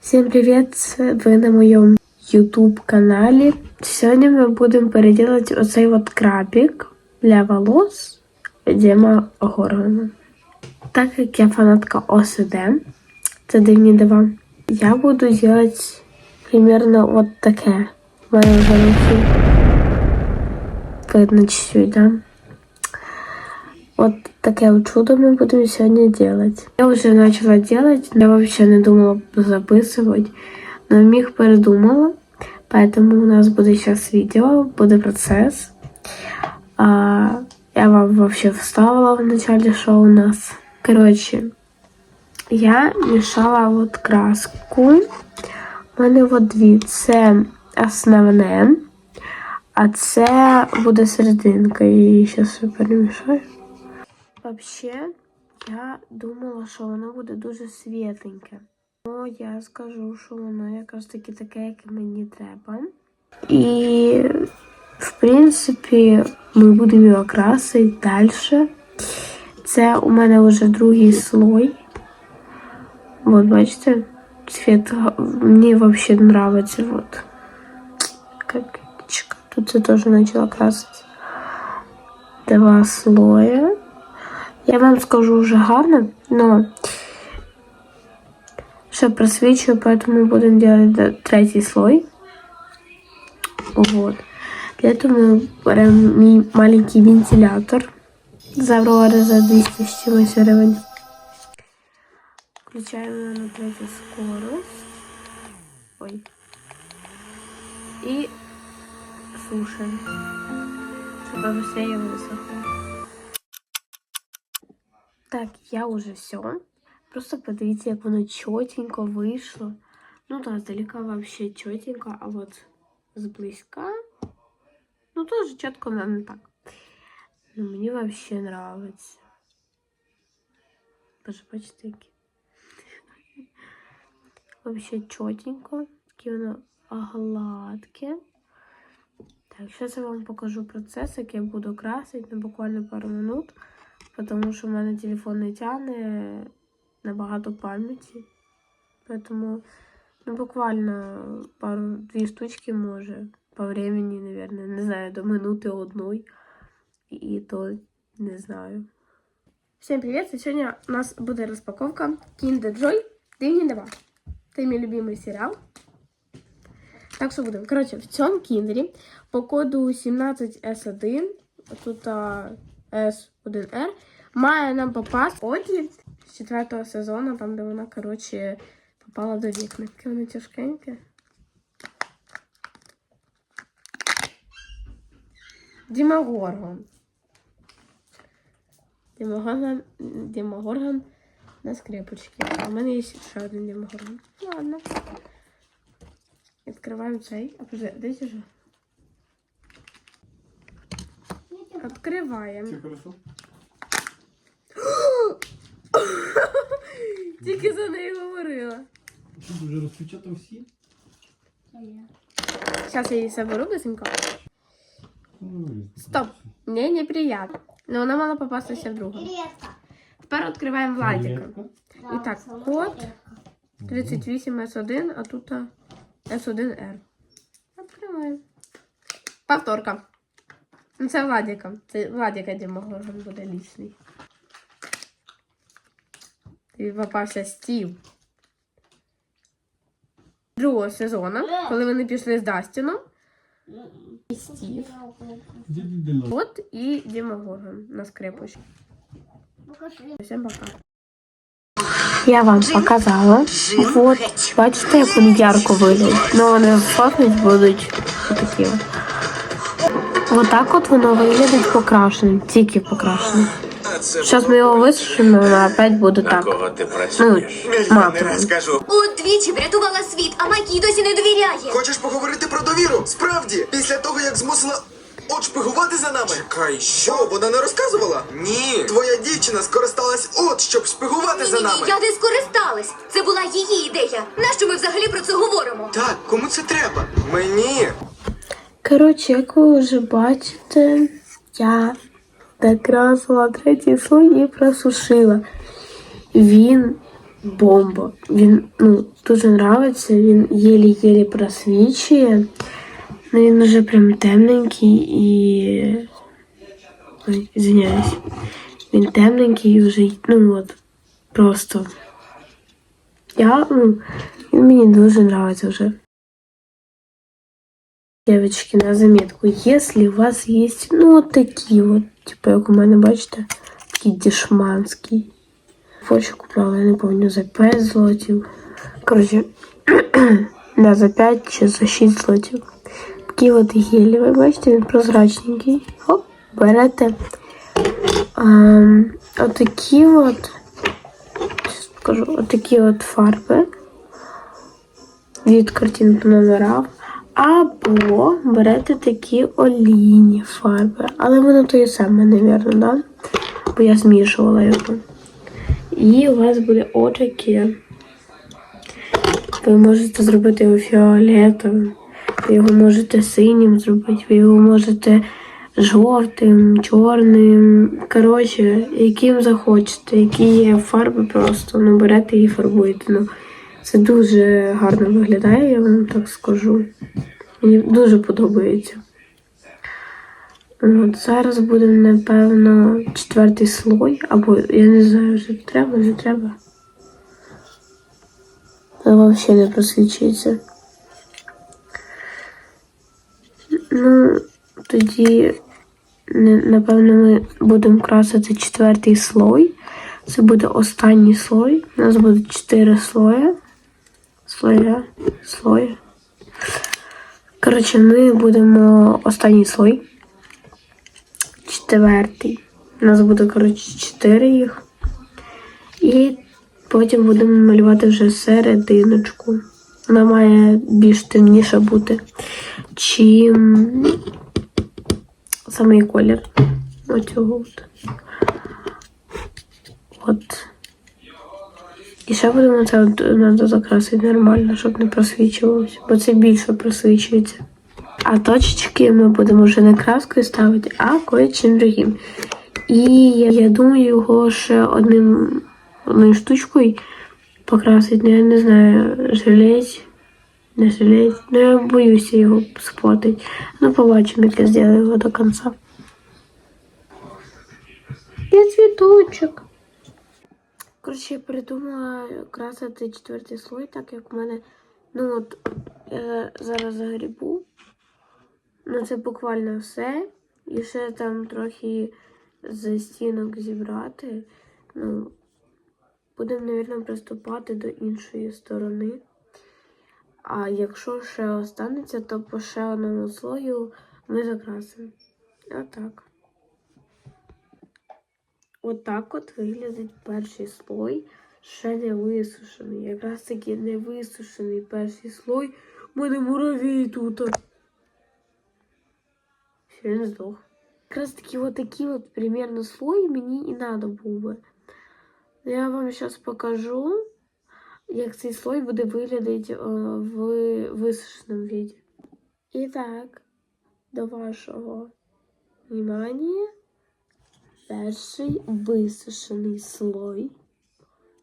Всім привіт! Ви на моєму YouTube каналі. Сьогодні ми будемо переділити оцей от крабик для волос Діма Горгана. Так як я фанатка ОСД, це дивні дива, я буду робити примерно от таке. В мене вже руки видно чуть-чуть? Вот такое вот чудо мы будем сегодня делать. Я уже начала делать, но я вообще не думала записывать, но миг передумала. Поэтому у нас будет сейчас видео, будет процесс. А, я вам вообще вставила в начале шоу у нас. Короче, я мішала от краску. У мене от дві. Це основне, а це буде серединка. Я її зараз перемішаю. Вообще, я думала, що воно буде дуже світленьке. Ну, я скажу, що воно якраз таки таке, яке мені треба. І, в принципі, ми будемо його красити далі. Це у мене вже другий слой. Вот, бачите, цвет га- мне вообще нравится. Вот. Как птичка. Тут я тоже начала красить. Два слоя. Я вам скажу уже гарно, но ще просвечиваю, поэтому будем делать да, третий слой. Вот. Для этого мы берем мій маленький вентилятор. Заврода за 200 с чимось гривень. Включаем ее на третью скорость. Ой. И сушим. Чтобы быстрее высохло. Так, я уже все. Просто подивіться, як воно чотенько вийшло. Ну да, здалека вообще чотенько, а вот зблизька. Ну, тоже чітко, но не так. Ну, мені вообще нравится. Боже, бачите, які. Вообще чотенько. Таке воно гладке. Так, зараз я вам покажу процес, як я буду красити, ну, буквально пару минут. Потому що в мене телефон не тягне набагато пам'яті. Поэтому ну, буквально пару-дві штучки може по времени, наверное, не знаю, до минути одної. І то не знаю. Всем привет! И сегодня у нас будет распаковка Kinder Joy Дивні дива. Це мій любимий серіал. Так що будемо. Коротше, в цьому кіндері по коду 17S1, тут а, S1R, має нам попасти Оді з четвертого сезону, там, де вона, коротше, попала до вікна. Таке воно тяжкеньке. Діма Горгон. Діма Горгон, Діма Горгон на скрепочці. А в мене є ще один Діма Горгон. Ладно. Відкриваємо цей. А подожди, де же? Відкриваємо. Все хорошо? Тільки за неї говорила. Що ти вже розпечатав всі? Зараз я її соберу быстренько. Стоп. Мне неприятно. Но вона мала попастися в другу. Тепер відкриваємо Владика. Редко. І так, код 38S1, а тут а, S1R. Відкриваємо. Повторка. Ну, Це Владика. Це Владика Діма Горгон буде лічний. Тобі попався Стів. Другого сезону, коли вони пішли з Дастіном. І Стів. От і Діма Горгон на скрипочці. Всім пока. Я вам показала. Вот, бачите, як він ярко виглядить. Ну, вони фотить будуть отакі. от. Отак от воно виглядить покрашеним, тільки покрашеним. Ми його висушимо, і воно опять буде На так. Ну, працюєш? Не матовим. скажу. Удвічі врятувала світ, а Майкі досі не довіряє. Хочеш поговорити про довіру? Справді, після того, як змусила от шпигувати за нами. Чекай, що? Що, вона не розказувала? Ні. Твоя дівчина скористалась от, щоб шпигувати за Ні-ні-ні, я не скористалась. Це була її ідея. Нащо ми взагалі про це говоримо? Так, кому це треба? Мені. Коротше, як ви вже бачите, я накрасила третій слой і просушила. Він бомба. Він ну, дуже нравиться, він єлі-єлі просвічує. Ну він вже прям темненький і. Ой, извиняюсь. Він темненький і вже, ну от, просто. Я, ну, він мені дуже нравится уже. Девочки, на заметку, если у вас есть, ну, вот такие вот, типа, як у мене, бачите, такий дешманський. Фочку купляла, я не пам'ятаю, за 5 злотів. Коротше, не за 5 чи за 6 злотів. Такий от ви бачите, він прозрачненький. Хоп, берете. Ем, отакі от, покажу, отакі от фарби від картин по номерам. Або берете такі олійні фарби. Але воно то і саме, мабуть, да? Бо я змішувала його. І у вас буде отаке. Ви можете зробити його фіолетовим, ви його можете синім зробити, ви його можете жовтим, чорним. Коротше, яким захочете, які є фарби просто, ну берете і фарбуєте. Ну, це дуже гарно виглядає, я вам так скажу. Мені дуже подобається. От зараз буде, напевно, четвертий слой, або я не знаю, вже треба, не треба. Це взагалі не просвічується. Ну, тоді, напевно, ми будемо красити четвертий слой. Це буде останній слой. У нас буде чотири слої. Слоя. Слої. Коротше, ми будемо останній слой. Четвертий. У нас буде, коротше, чотири їх. І потім будемо малювати вже серединочку. Вона має більш темніша бути, чим самий колір. Оцього от. І ще будемо це от, надо закрасити нормально, щоб не просвічувалося, бо це більше просвічується. А точечки ми будемо вже не краскою ставити, а кое-чим другим. І я, думаю, його ще одним одною штучкою покрасити. Ну, я не знаю, жалеть, не жалеть. Ну, я боюся його спотити. Ну, побачимо, як я зроблю його до кінця. Я цвіточок. Коротше, я придумала красити четвертий слой, так як в мене. Ну от я зараз загрібу. Ну це буквально все. І ще там трохи з стінок зібрати. Ну, будемо, мабуть, приступати до іншої сторони. А якщо ще останеться, то по ще одному слою ми закрасимо. Отак. Отак от виглядить перший слой, ще не висушений. Якраз таки не висушений перший слой. У мене муравій тут. Ще він здох. Якраз таки от такий от примерно слой мені і надо би. Я вам зараз покажу, як цей слой буде виглядати е, в висушеному віді. І так, до вашого внимання перший висушений слой.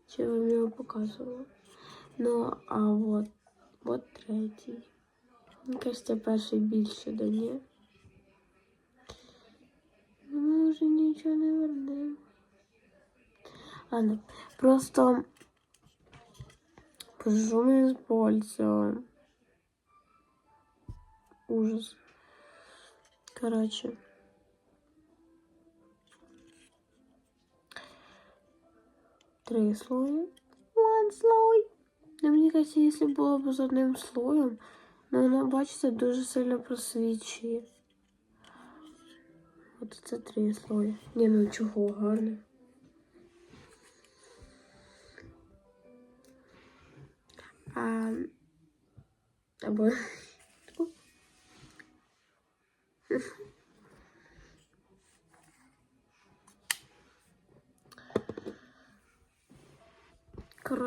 Чи я вам його показувала? Ну, а от, от третій. Мені кажеться, перший більше до ні. Ну, ми вже нічого не вернемо. Ладно, просто пожу не использую. Ужас. Короче. Три слоя. One слой. Ну, мені кажется, якщо було б з одним слоєм, ну воно, бачите, дуже сильно просвічує. От це три слої. Ні, ну чого гарно. А, або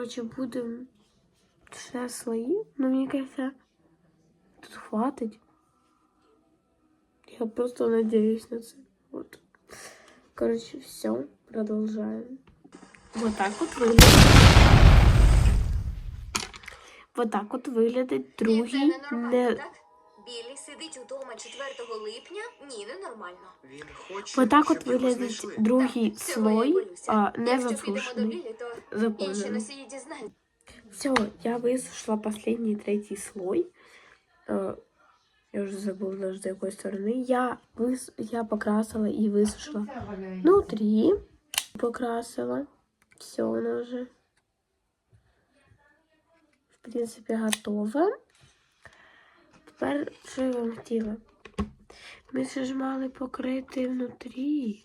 Короче, будем все свои, но ну, мне кажется, тут хватить. Я просто надеюсь на це. Вот. Короче, все, продолжаем. Вот так вот выглядит. Вот так вот выглядит другий. Не... нормально. так? Біллі сидить удома 4 липня? Ні, ненормально. Він хоче, Отак от щоб його виглядить знайшли. другий Так, цього я й слой, боюся. а не Якщо підемо до засушений. Біллі, то інші Заповнений. носії дізнаються. Все, я высушила последний третий слой. Э, Я уже забыла даже до какой стороны. Я, выс... я покрасила и высушила внутри. Покрасила. Все, оно уже, в принципе, готово. Тепер, що я вам хотіла? Ми ще ж мали покрити внутрі.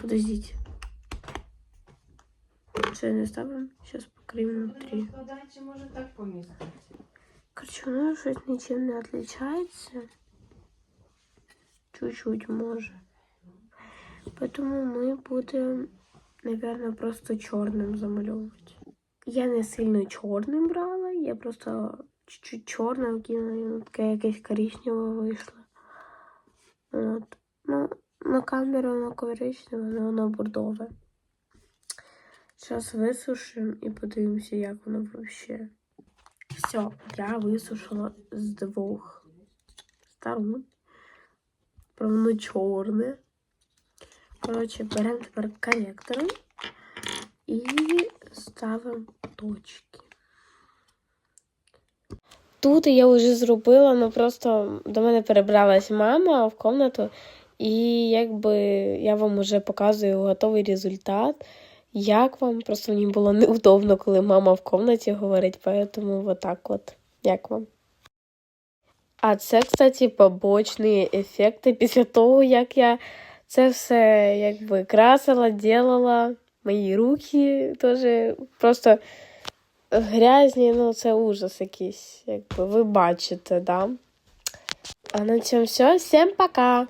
Подождіть. Що не ставимо? Зараз покриємо внутрі. Складаючи, може так помістити. Короче, воно щось нічим не відрізняється. Чуть-чуть може. Поэтому ми будемо, наверное, просто чорним замальовувати. Я не сильно чорним брала, я просто чуть-чуть чорне воно таке якесь коричневе вийшло. От. Ну, на камеру воно коричневе, але воно бордове. Зараз висушимо і подивимося, як воно взагалі. Все, я висушила з двох сторон. Воно чорне. Коротше, беремо тепер корректор і ставимо точки. Тут я вже зробила, ну просто до мене перебралась мама в комнату, і якби я вам вже показую готовий результат. Як вам? Просто мені було неудобно, коли мама в комнаті говорить, поэтому вот так от. Як вам? А це, кстати, побочні ефекти після того, як я це все якби красила, делала. Мої руки теж просто грязні, ну це ужас якийсь, якби ви бачите, да? А на цьому все. Всім пока!